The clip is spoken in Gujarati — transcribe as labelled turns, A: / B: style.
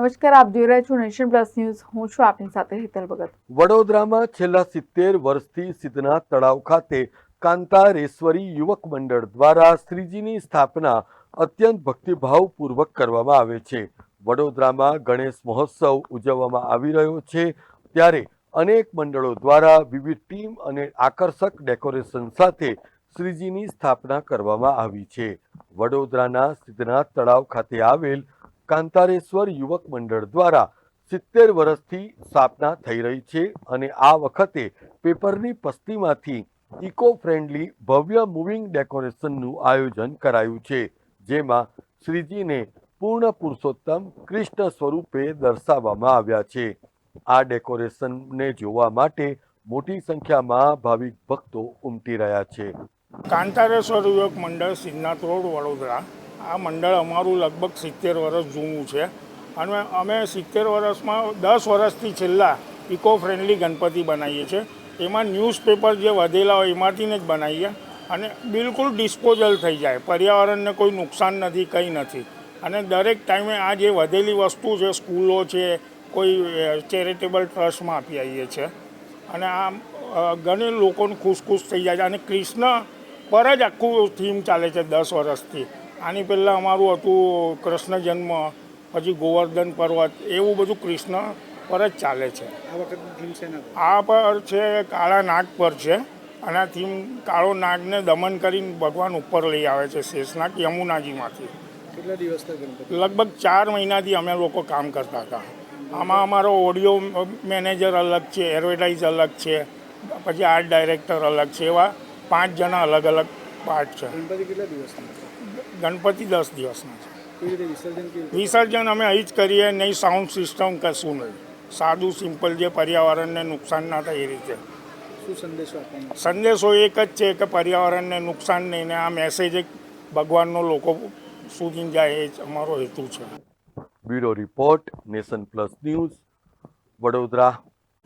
A: નમસ્કાર, આપ જોઈ રહ્યા છો નેશન પ્લસ ન્યૂઝ. હું છું આપની સાથે હેતલ ભગત.
B: વડોદરામાં છેલ્લા સિત્તેર વર્ષથી સિદ્ધનાથ તળાવ ખાતે કાંતારેશ્વરી યુવક મંડળ દ્વારા શ્રીજીની સ્થાપના અત્યંત ભક્તિભાવપૂર્વક કરવામાં આવે છે. વડોદરામાં ગણેશ મહોત્સવ ઉજવવામાં આવી રહ્યો છે ત્યારે અનેક મંડળો દ્વારા વિવિધ ટીમ અને આકર્ષક ડેકોરેશન સાથે શ્રીજીની સ્થાપના કરવામાં આવી છે. વડોદરાના સિદ્ધનાથ તળાવ ખાતે આવેલ કાંતારેશ્વર યુવક મંડળ દ્વારા સિત્તેર વર્ષથી સ્થાપના થઈ રહી છે અને આ વખતે પેપરની પસ્તીમાંથી ઇકો ફ્રેન્ડલી ભવ્ય મૂવિંગ ડેકોરેશનનું આયોજન કરાયું છે, જેમાં શ્રીજીને પૂર્ણ પુરુષોત્તમ કૃષ્ણ સ્વરૂપે દર્શાવવામાં આવ્યા છે. આ ડેકોરેશનને જોવા માટે મોટી સંખ્યામાં ભાવિક ભક્તો ઉમટી રહ્યા છે.
C: કાંતારેશ્વર યુવક મંડળ સિદ્ધનાથ રોડ વડોદરા આ મંડળ અમારું લગભગ સિત્તેર વર્ષ જૂનું છે. અને અમે સિત્તેર વર્ષમાં, દસ વર્ષથી છેલ્લા ઇકો ફ્રેન્ડલી ગણપતિ બનાવીએ છીએ. એમાં ન્યૂઝપેપર જે વધેલા હોય એમાંથીને જ બનાવીએ. અને બિલકુલ ડિસ્પોઝલ થઈ જાય. પર્યાવરણને કોઈ નુકસાન નથી, કંઈ નથી. અને દરેક ટાઈમે આ જે વધેલી વસ્તુ છે, સ્કૂલો છે, કોઈ ચેરિટેબલ ટ્રસ્ટમાં આપી આવીએ છીએ. અને આ ઘણી લોકોને ખુશ ખુશ થઈ જાય છે. અને કૃષ્ણ પર જ આખું થીમ ચાલે છે દસ વર્ષથી. આની પહેલાં અમારું હતું કૃષ્ણ જન્મ પછી ગોવર્ધન પર્વત એવું બધું કૃષ્ણ પર જ ચાલે છે.
D: આ
C: પર? છે કાળા નાગ પર છે. અને થીમ કાળો નાગને દમન કરીને ભગવાન ઉપર લઈ આવે છે શેષનાગ યમુનાજીમાંથી.
D: કેટલા દિવસ
C: લગભગ ચાર મહિનાથી અમે લોકો કામ કરતા હતા. આમાં અમારો ઓડિયો મેનેજર અલગ છે એડવર્ટાઇઝ અલગ છે પછી આર્ટ ડાયરેક્ટર અલગ છે એવા પાંચ જણા અલગ અલગ પાર્ટ છે.
D: ગણપતિ
C: દસ દિવસના છે.
D: વિસર્જન
C: અમે અહીં જ કરીએ નહીં સાઉન્ડ સિસ્ટમ કશું નહીં. સાદું સિમ્પલ જે પર્યાવરણને નુકસાન ના થાય એ રીતે. સંદેશો એક જ છે કે પર્યાવરણને નુકસાન નહીં ને આ મેસેજ એક ભગવાનનો લોકો સુધી જાય એ જ અમારો હેતુ છે.
B: Bureau report nation plus news Vadodara.